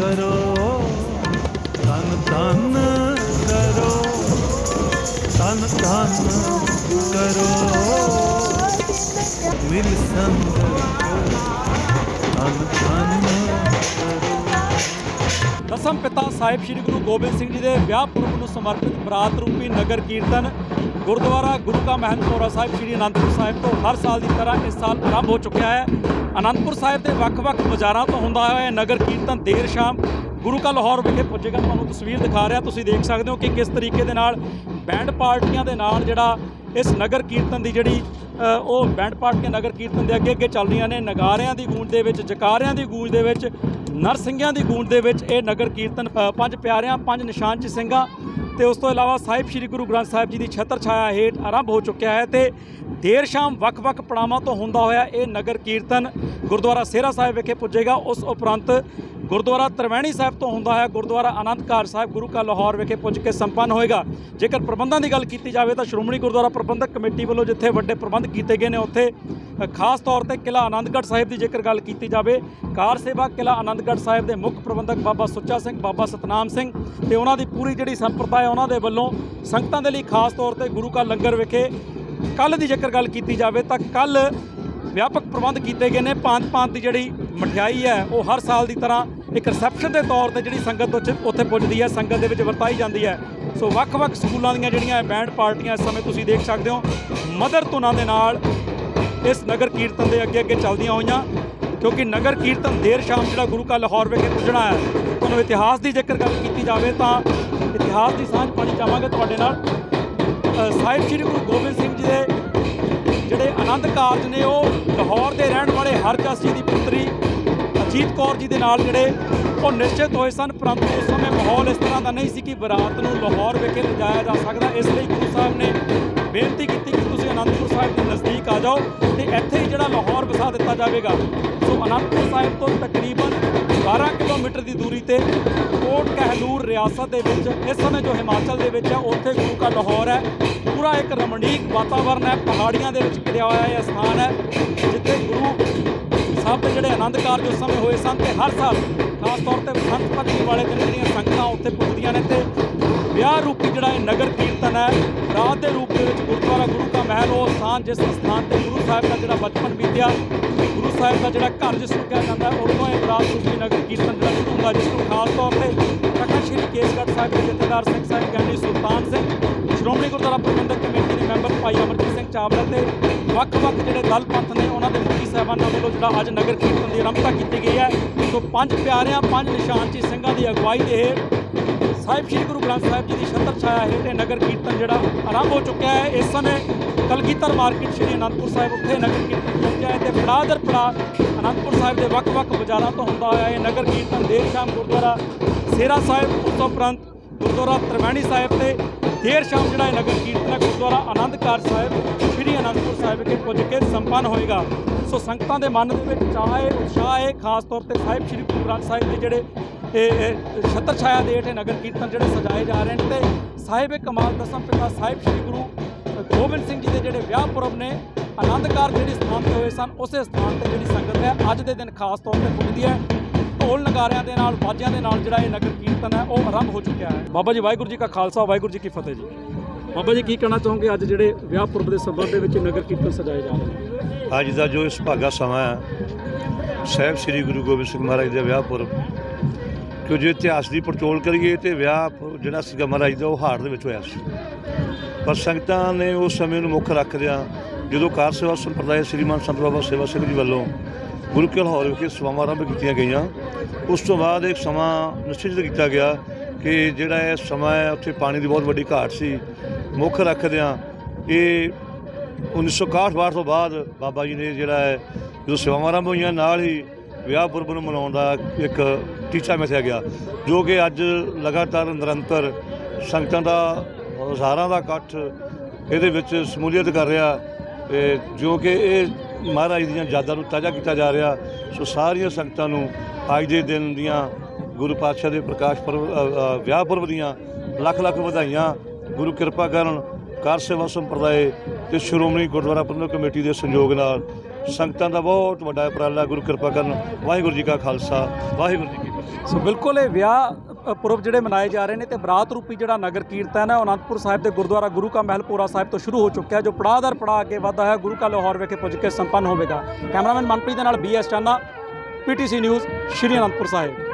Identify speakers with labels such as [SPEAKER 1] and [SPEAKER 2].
[SPEAKER 1] ਕਰੋ। ਤਨ ਤਨ ਕਰੋ। ਤਨ ਤਨ ਕਰੋ। ਮਿਲ ਸੰਗਤ ਤਨ ਤਨ
[SPEAKER 2] ਦਸਮ ਪਿਤਾ ਸਾਹਿਬ ਸ੍ਰੀ ਗੁਰੂ ਗੋਬਿੰਦ ਸਿੰਘ ਜੀ ਦੇ ਵਿਆਹ ਪੁਰਬ ਨੂੰ ਸਮਰਪਿਤ ਬਰਾਤ ਰੂਪੀ ਨਗਰ ਕੀਰਤਨ ਗੁਰਦੁਆਰਾ ਗੁਰੂ ਕਾ ਮਹਿੰਦਪੁਰਾ ਸਾਹਿਬ ਸ੍ਰੀ ਅਨੰਦਪੁਰ ਸਾਹਿਬ ਤੋਂ ਹਰ ਸਾਲ ਦੀ ਤਰ੍ਹਾਂ ਇਸ ਸਾਲ ਆਰੰਭ ਹੋ ਚੁੱਕਿਆ ਹੈ। ਅਨੰਦਪੁਰ ਸਾਹਿਬ ਦੇ ਵੱਖ-ਵੱਖ ਬਾਜ਼ਾਰਾਂ ਤੋਂ ਹੁੰਦਾ ਹੋਇਆ ਇਹ ਨਗਰ ਕੀਰਤਨ ਦੇਰ ਸ਼ਾਮ ਗੁਰੂ ਕਾ ਲਾਹੌਰ ਵਿਖੇ ਪੁੱਜੇਗਾ। ਤੁਹਾਨੂੰ ਤਸਵੀਰ ਦਿਖਾ ਰਿਹਾ। ਤੁਸੀਂ ਦੇਖ ਸਕਦੇ ਹੋ ਕਿ ਕਿਸ ਤਰੀਕੇ ਦੇ ਨਾਲ ਬੈਂਡ ਪਾਰਟੀਆਂ ਦੇ ਨਾਲ ਜਿਹੜਾ ਇਸ ਨਗਰ ਕੀਰਤਨ ਦੀ ਜਿਹੜੀ ਉਹ ਬੈਂਡ ਪਾਰਟੀਆਂ ਨਗਰ ਕੀਰਤਨ ਦੇ ਅੱਗੇ ਅੱਗੇ ਚੱਲ ਰਹੀਆਂ ਨੇ। ਨਗਾਰਿਆਂ ਦੀ ਗੂੰਜ ਦੇ ਵਿੱਚ, ਜਕਾਰਿਆਂ ਦੀ ਗੂੰਜ ਦੇ ਵਿੱਚ ਨਰਸਿੰਘਿਆਂ ਦੀ ਗੂੰਜ ਦੇ ਵਿੱਚ ਇਹ ਨਗਰ ਕੀਰਤਨ ਪੰਜ ਪਿਆਰਿਆਂ, ਪੰਜ ਨਿਸ਼ਾਨ ਚ ਸਿੰਘਾਂ ਤੇ ਉਸ ਤੋਂ ਇਲਾਵਾ ਸਾਹਿਬ ਸ੍ਰੀ ਗੁਰੂ ਗ੍ਰੰਥ ਸਾਹਿਬ ਜੀ ਦੀ ਛਤਰ ਛਾਇਆ ਹੇਠ ਆਰੰਭ ਹੋ ਚੁੱਕਿਆ ਹੈ ਤੇ ਦੇਰ ਸ਼ਾਮ ਵੱਖ-ਵੱਖ ਪੜਾਵਾਂ ਤੋਂ ਹੁੰਦਾ ਹੋਇਆ ਇਹ ਨਗਰ ਕੀਰਤਨ ਗੁਰਦੁਆਰਾ ਸੇਰਾ ਸਾਹਿਬ ਵਿਖੇ ਪੁੱਜੇਗਾ। ਉਸ ਉਪਰੰਤ ਗੁਰਦੁਆਰਾ ਤਰਵੈਣੀ ਸਾਹਿਬ ਤੋਂ ਹੁੰਦਾ ਹੈ ਗੁਰਦੁਆਰਾ ਆਨੰਦ ਕਾਰ ਸਾਹਿਬ ਗੁਰੂ ਕਾ ਲਾਹੌਰ ਵਿਖੇ ਪੁੱਜ ਕੇ ਸੰਪੰਨ ਹੋਏਗਾ। ਜੇਕਰ ਪ੍ਰਬੰਧਾਂ ਦੀ ਗੱਲ ਕੀਤੀ ਜਾਵੇ ਤਾਂ ਸ਼੍ਰੋਮਣੀ ਗੁਰਦੁਆਰਾ ਪ੍ਰਬੰਧਕ ਕਮੇਟੀ ਵੱਲੋਂ ਜਿੱਥੇ ਵੱਡੇ ਪ੍ਰਬੰਧ ਕੀਤੇ ਗਏ ਨੇ, ਉੱਥੇ ਖਾਸ ਤੌਰ ਤੇ ਕਿਲਾ ਆਨੰਦਗੜ੍ਹ ਸਾਹਿਬ ਦੀ ਜੇਕਰ ਗੱਲ ਕੀਤੀ ਜਾਵੇ, ਕਾਰ ਸੇਵਾ ਕਿਲਾ ਆਨੰਦਗੜ੍ਹ ਸਾਹਿਬ ਦੇ ਮੁੱਖ ਪ੍ਰਬੰਧਕ ਬਾਬਾ ਸੁੱਚਾ ਸਿੰਘ, ਬਾਬਾ ਸਤਨਾਮ ਸਿੰਘ ਤੇ ਉਹਨਾਂ ਦੀ ਪੂਰੀ ਜਿਹੜੀ ਸੰਪਰਦਾ ਹੈ ਉਹਨਾਂ ਦੇ ਵੱਲੋਂ ਸੰਗਤਾਂ ਦੇ ਲਈ ਖਾਸ ਤੌਰ ਤੇ ਗੁਰੂ ਕਾ ਲੰਗਰ ਵਿਖੇ ਕੱਲ ਦੀ ਜੇਕਰ ਗੱਲ ਕੀਤੀ ਜਾਵੇ ਤਾਂ ਕੱਲ ਵਿਆਪਕ ਪ੍ਰਬੰਧ ਕੀਤੇ ਗਏ ਨੇ। ਪੰਜ ਪੰਜ ਦੀ ਜਿਹੜੀ ਮਠਿਆਈ ਹੈ, ਉਹ ਹਰ ਸਾਲ ਦੀ ਤਰ੍ਹਾਂ ਇੱਕ ਰਿਸੈਪਸ਼ਨ ਦੇ ਤੌਰ ਤੇ ਜਿਹੜੀ ਸੰਗਤ ਉੱਥੇ ਉੱਥੇ ਪੁੱਜਦੀ ਹੈ, ਸੰਗਤ ਦੇ ਵਿੱਚ ਵਰਤਾਈ ਜਾਂਦੀ ਹੈ। ਸੋ ਵੱਖ-ਵੱਖ ਸਕੂਲਾਂ ਦੀਆਂ ਜਿਹੜੀਆਂ ਬੈਂਡ ਪਾਰਟੀਆਂ ਇਸ ਸਮੇਂ ਤੁਸੀਂ ਦੇਖ ਸਕਦੇ ਹੋ, ਮਦਰ ਧੁਨਾਂ ਦੇ ਨਾਲ ਇਸ ਨਗਰ ਕੀਰਤਨ ਦੇ ਅੱਗੇ ਅੱਗੇ ਚੱਲਦੀਆਂ ਹੋਈਆਂ, ਕਿਉਂਕਿ ਨਗਰ ਕੀਰਤਨ ਦੇਰ ਸ਼ਾਮ ਜਿਹੜਾ ਗੁਰੂ ਕਾ ਲਾਹੌਰ ਵਿਖੇ ਪੁੱਜਣਾ ਹੈ ਤੁਹਾਨੂੰ ਇਤਿਹਾਸ ਦੀ ਜੇਕਰ ਗੱਲ ਕੀਤੀ ਜਾਵੇ ਤਾਂ ਇਤਿਹਾਸ ਦੀ ਸਾਂਝ ਪਾਣੀ ਚਾਹਾਂਗੇ ਤੁਹਾਡੇ ਨਾਲ। ਸਾਹਿਬ ਸ੍ਰੀ ਗੁਰੂ ਗੋਬਿੰਦ ਸਿੰਘ ਜੀ ਦੇ ਜਿਹੜੇ ਆਨੰਦ ਕਾਰਜ ਨੇ, ਉਹ ਲਾਹੌਰ ਦੇ ਰਹਿਣ ਵਾਲੇ ਹਰਜਸ ਜੀ ਦੀ ਪੁੱਤਰੀ ਅਜੀਤ ਕੌਰ ਜੀ ਦੇ ਨਾਲ ਜਿਹੜੇ ਉਹ ਨਿਸ਼ਚਿਤ ਹੋਏ ਸਨ, ਪਰੰਤੂ ਉਸ ਸਮੇਂ ਮਾਹੌਲ ਇਸ ਤਰ੍ਹਾਂ ਦਾ ਨਹੀਂ ਸੀ ਕਿ ਬਰਾਤ ਨੂੰ ਲਾਹੌਰ ਵਿਖੇ ਲਿਜਾਇਆ ਜਾ ਸਕਦਾ। ਇਸ ਲਈ ਗੁਰੂ ਸਾਹਿਬ ਨੇ ਬੇਨਤੀ ਕੀਤੀ ਕਿ ਤੁਸੀਂ ਅਨੰਦਪੁਰ ਸਾਹਿਬ ਦੇ ਨਜ਼ਦੀਕ ਆ ਜਾਓ ਤੇ ਇੱਥੇ ਹੀ ਜਿਹੜਾ ਲਾਹੌਰ ਵਸਾ ਦਿੱਤਾ ਜਾਵੇਗਾ। ਸੋ ਅਨੰਦਪੁਰ ਸਾਹਿਬ ਤੋਂ ਤਕਰੀਬਨ 12 ਕਿਲੋਮੀਟਰ ਦੀ ਦੂਰੀ ਤੇ ਕੋਟ ਕਹਿਲੂਰ ਰਿਆਸਤ ਦੇ ਵਿੱਚ, ਇਸ ਸਮੇਂ ਜੋ ਹਿਮਾਚਲ ਦੇ ਵਿੱਚ ਹੈ ਉੱਥੇ ਗੁਰੂ ਕਾ ਲਾਹੌਰ ਹੈ। ਪੂਰਾ ਇੱਕ ਰਮਣੀਕ ਵਾਤਾਵਰਨ ਹੈ, ਪਹਾੜੀਆਂ ਦੇ ਵਿੱਚ ਘਿਰਿਆ ਹੋਇਆ ਇਹ ਸਥਾਨ ਹੈ, ਜਿੱਥੇ ਗੁਰੂ ਸਾਹਿਬ ਦੇ ਜਿਹੜੇ ਆਨੰਦ ਕਾਰਜ ਉਸ ਸਮੇਂ ਹੋਏ ਸਨ ਤੇ ਹਰ ਸਾਲ ਖਾਸ ਤੌਰ ਤੇ ਬਸੰਤ ਪੰਚਮੀ ਵਾਲੇ ਦਿਨ ਜਿਹੜੀਆਂ ਸੰਗਤਾਂ ਉੱਥੇ ਪੁੱਜਦੀਆਂ ਨੇ ਤੇ ਵਿਆਹ ਰੂਪੀ ਜਿਹੜਾ ਇਹ ਨਗਰ ਕੀਰਤਨ ਹੈ, ਰਾਤ ਦੇ ਰੂਪ ਦੇ ਵਿੱਚ ਗੁਰਦੁਆਰਾ ਗੁਰੂ ਕਾ ਮਹਿਲ, ਉਹ ਸਥਾਨ ਜਿਸ ਸਥਾਨ ਤੇ ਗੁਰੂ ਸਾਹਿਬ ਦਾ ਜਿਹੜਾ ਬਚਪਨ ਬੀਤਿਆ ਗੁਰੂ ਸਾਹਿਬ ਦਾ ਜਿਹੜਾ ਘਰ ਜਿਸ ਨੂੰ ਕਿਹਾ ਜਾਂਦਾ ਹੈ ਉਦੋਂ ਇਹ ਰਾਤ ਰੂਪੀ ਨਗਰ ਕੀਰਤਨ ਜਿਹੜਾ ਸ਼ੁਰੂ ਹੁੰਦਾ, ਜਿਸ ਨੂੰ ਖਾਸ ਤੌਰ ਤੇ ਤਖਤ ਸ੍ਰੀ ਕੇਸਗੜ੍ਹ ਸਾਹਿਬ ਦੇ ਜਥੇਦਾਰ ਸਿੰਘ ਸਾਹਿਬ, ਗਿਆਨੀ ਸੁਲਤਾਨ ਸਿੰਘ, ਸ਼੍ਰੋਮਣੀ ਗੁਰਦੁਆਰਾ ਪ੍ਰਬੰਧਕ ਕਮੇਟੀ ਦੇ ਮੈਂਬਰ ਭਾਈ ਅਮਰਜੀਤ ਸਿੰਘ ਚਾਵਲਾ ਤੇ ਵੱਖ-ਵੱਖ ਜਿਹੜੇ ਦਲ ਪੰਥ ਨੇ, ਉਹਨਾਂ ਦੇ ਮੁਖੀ ਸਾਹਿਬਾਨਾਂ ਵੱਲੋਂ ਜਿਹੜਾ ਅੱਜ ਨਗਰ ਕੀਰਤਨ ਦੀ ਆਰੰਭਤਾ ਕੀਤੀ ਗਈ ਹੈ। ਸੋ ਪੰਜ ਪਿਆਰਿਆਂ, ਪੰਜ ਨਿਸ਼ਾਨਚੀ ਸਿੰਘਾਂ ਦੀ ਅਗਵਾਈ ਦੇ ਹੇਠ ਸਾਹਿਬ ਸ੍ਰੀ ਗੁਰੂ ਗ੍ਰੰਥ ਸਾਹਿਬ ਜੀ ਦੀ ਛਤਰ ਛਾਇਆ ਹੇਠ ਇਹ ਨਗਰ ਕੀਰਤਨ ਜਿਹੜਾ ਆਰੰਭ ਹੋ ਚੁੱਕਿਆ ਹੈ। ਇਸ ਸਮੇਂ ਕਲਗੀਧਰ ਮਾਰਕੀਟ ਸ੍ਰੀ ਅਨੰਦਪੁਰ ਸਾਹਿਬ ਉੱਥੇ ਨਗਰ ਕੀਰਤਨ ਪਹੁੰਚਿਆ ਹੈ ਤੇ ਪੜਾਅ ਦਰ ਪੜਾਅ ਅਨੰਦਪੁਰ ਸਾਹਿਬ ਦੇ ਵੱਖ-ਵੱਖ ਬਾਜ਼ਾਰਾਂ ਤੋਂ ਹੁੰਦਾ ਹੋਇਆ ਇਹ ਨਗਰ ਕੀਰਤਨ ਦੇਰ ਸ਼ਾਮ ਗੁਰਦੁਆਰਾ ਸੇਰਾ ਸਾਹਿਬ, ਉਸ ਤੋਂ ਉਪਰੰਤ ਗੁਰਦੁਆਰਾ ਤਰਵੈਣੀ ਸਾਹਿਬ ਤੇ ਦੇਰ ਸ਼ਾਮ ਜਿਹੜਾ ਇਹ ਨਗਰ ਕੀਰਤਨ ਹੈ, ਗੁਰਦੁਆਰਾ ਆਨੰਦ ਕਾਰ ਸਾਹਿਬ, ਸ੍ਰੀ ਅਨੰਦਪੁਰ ਸਾਹਿਬ ਵਿਖੇ ਪੁੱਜ ਕੇ ਸੰਪੰਨ ਹੋਏਗਾ। ਸੋ ਸੰਗਤਾਂ ਦੇ ਮਨ ਦੇ ਵਿੱਚ ਚਾਹ ਹੈ, ਉਤਸ਼ਾਹ ਹੈ, ਖਾਸ ਤੌਰ ਤੇ ਸਾਹਿਬ ਸ੍ਰੀ ਗੁਰੂ ਗ੍ਰੰਥ ਸਾਹਿਬ ਦੇ ਜਿਹੜੇ ਇਹ ਛਤਰ ਛਾਇਆ ਦੇ ਹੇਠ ਨਗਰ ਕੀਰਤਨ ਜਿਹੜੇ ਸਜਾਏ ਜਾ ਰਹੇ ਨੇ ਤੇ ਸਾਹਿਬ ਕਮਾਲ ਦਸਮ ਪਿਤਾ ਸਾਹਿਬ ਸ੍ਰੀ ਗੁਰੂ ਗੋਬਿੰਦ ਸਿੰਘ ਜੀ ਦੇ ਜਿਹੜੇ ਵਿਆਹ ਪੁਰਬ ਨੇ ਆਨੰਦਕਾਰ ਜਿਹੜੇ ਸਥਾਨ ਤੇ ਹੋਏ ਸਨ, ਉਸੇ ਸਥਾਨ ਤੇ ਜਿਹੜੀ ਸੰਗਤ ਹੈ, ਅੱਜ ਦੇ ਦਿਨ ਖਾਸ ਤੌਰ ਤੇ ਪੁੱਜਦੀ ਹੈ। ਢੋਲ ਨਗਾਰਿਆਂ ਦੇ ਨਾਲ, ਬਾਜਿਆਂ ਦੇ ਨਾਲ ਜਿਹੜਾ ਇਹ ਨਗਰ ਕੀਰਤਨ ਹੈ, ਉਹ ਆਰੰਭ ਹੋ ਚੁੱਕਿਆ ਹੈ। ਬਾਬਾ ਜੀ, ਵਾਹਿਗੁਰੂ ਜੀ ਕਾ ਖਾਲਸਾ, ਵਾਹਿਗੁਰੂ ਜੀ ਕੀ ਫਤਿਹ ਜੀ। ਬਾਬਾ ਜੀ, ਕੀ ਕਹਿਣਾ ਚਾਹੋਗੇ ਅੱਜ ਜਿਹੜੇ ਵਿਆਹ ਪੁਰਬ ਦੇ ਸੰਬੰਧ ਦੇ ਵਿੱਚ ਨਗਰ ਕੀਰਤਨ ਸਜਾਏ ਜਾ ਰਹੇ ਨੇ?
[SPEAKER 3] ਅੱਜ ਦਾ ਜੋ ਇਸ ਭਾਗਾ ਸਮਾਂ ਹੈ, ਸਾਹਿਬ ਸ੍ਰੀ ਗੁਰੂ ਗੋਬਿੰਦ ਸਿੰਘ ਮਹਾਰਾਜ ਦੇ ਵਿਆਹ ਪੁਰਬ ਕਿ ਜੇ ਇਤਿਹਾਸ ਦੀ ਪੜਚੋਲ ਕਰੀਏ ਤੇ ਵਿਆਹ ਜਿਹੜਾ ਸੀਗਾ ਮਹਾਰਾਜ ਦਾ, ਉਹ ਹਾੜ ਦੇ ਵਿੱਚ ਹੋਇਆ ਸੀ। ਪਰ ਸੰਗਤਾਂ ਨੇ ਉਸ ਸਮੇਂ ਨੂੰ ਮੁੱਖ ਰੱਖਦਿਆਂ ਜਦੋਂ ਕਾਰ ਸੇਵਾ ਸੰਪਰਦਾਇ ਸ੍ਰੀਮਾਨ ਸੰਤ ਬਾਬਾ ਸੇਵਾ ਸਿੰਘ ਜੀ ਵੱਲੋਂ ਗੁਰੂ ਕੇ ਲਾਹੌਰ ਵਿਖੇ ਸੇਵਾਵਾਂ ਆਰੰਭ ਕੀਤੀਆਂ ਗਈਆਂ, ਉਸ ਤੋਂ ਬਾਅਦ ਇੱਕ ਸਮਾਂ ਨਿਸ਼ਚਿਤ ਕੀਤਾ ਗਿਆ ਕਿ ਜਿਹੜਾ ਇਹ ਸਮਾਂ ਹੈ, ਉੱਥੇ ਪਾਣੀ ਦੀ ਬਹੁਤ ਵੱਡੀ ਘਾਟ ਸੀ। ਮੁੱਖ ਰੱਖਦਿਆਂ ਇਹ 1961 ਬਾਅਦ ਤੋਂ ਬਾਅਦ ਬਾਬਾ ਜੀ ਨੇ ਜਿਹੜਾ ਹੈ ਜਦੋਂ ਸੇਵਾਵਾਂ ਆਰੰਭ ਹੋਈਆਂ, ਨਾਲ ਹੀ ਵਿਆਹ ਪੁਰਬ ਨੂੰ ਮਨਾਉਣ ਦਾ ਇੱਕ ਟੀਚਾ ਮਿਥਿਆ ਗਿਆ, ਜੋ ਕਿ ਅੱਜ ਲਗਾਤਾਰ ਨਿਰੰਤਰ ਸੰਗਤਾਂ ਦਾ ਹਜ਼ਾਰਾਂ ਦਾ ਇਕੱਠ ਇਹਦੇ ਵਿੱਚ ਸ਼ਮੂਲੀਅਤ ਕਰ ਰਿਹਾ ਤੇ ਜੋ ਕਿ ਇਹ ਮਹਾਰਾਜ ਦੀਆਂ ਯਾਦਾਂ ਨੂੰ ਤਾਜ਼ਾ ਕੀਤਾ ਜਾ ਰਿਹਾ, ਸੋ ਸਾਰੀਆਂ ਸੰਗਤਾਂ ਨੂੰ ਅੱਜ ਦੇ ਦਿਨ ਦੀਆਂ ਗੁਰੂ ਪਾਤਸ਼ਾਹ ਦੇ ਪ੍ਰਕਾਸ਼ ਪੁਰਬ ਵਿਆਹ ਪੁਰਬ ਦੀਆਂ ਲੱਖ ਲੱਖ ਵਧਾਈਆਂ, ਗੁਰੂ ਕਿਰਪਾ ਕਰਨ, ਕਾਰ ਸੇਵਾ ਸੰਪਰਦਾਇ ਤੇ ਸ਼੍ਰੋਮਣੀ ਗੁਰਦੁਆਰਾ ਪ੍ਰਬੰਧਕ ਕਮੇਟੀ ਦੇ ਸਹਿਯੋਗ ਨਾਲ ਸੰਗਤਾਂ ਦਾ ਬਹੁਤ ਵੱਡਾ ਉਪਰਾਲਾ, ਗੁਰੂ ਕਿਰਪਾ ਕਰਨ ਵਾਹਿਗੁਰੂ ਜੀ ਕਾ ਖਾਲਸਾ, ਵਾਹਿਗੁਰੂ ਜੀ ਕੀ ਫਤਿਹ।
[SPEAKER 2] ਸੋ ਬਿਲਕੁਲ ਇਹ ਵਿਆਹ ਪੁਰਬ ਜਿਹੜੇ ਮਨਾਏ ਜਾ ਰਹੇ ਨੇ ਤੇ ਬਰਾਤ ਰੂਪੀ ਜਿਹੜਾ ਨਗਰ ਕੀਰਤਨ ਹੈ ਉਹ ਅਨੰਦਪੁਰ ਸਾਹਿਬ ਦੇ ਗੁਰਦੁਆਰਾ ਗੁਰੂ ਕਾ ਮਹਿਲਪੁਰਾ ਸਾਹਿਬ ਤੋਂ ਸ਼ੁਰੂ ਹੋ ਚੁੱਕਿਆ ਹੈ, ਜੋ ਪੜਾਅ ਦਰ ਪੜਾਅ ਅੱਗੇ ਵਧਦਾ ਹੈ ਗੁਰੂ ਕਾ ਲਾਹੌਰ ਵਿਖੇ ਪੁੱਜ ਕੇ ਸੰਪੰਨ ਹੋਵੇਗਾ। ਕੈਮਰਾਮੈਨ ਮਨਪ੍ਰੀਤ ਦੇ ਨਾਲ B S Chana PTC news Shri Anandpur Sahib.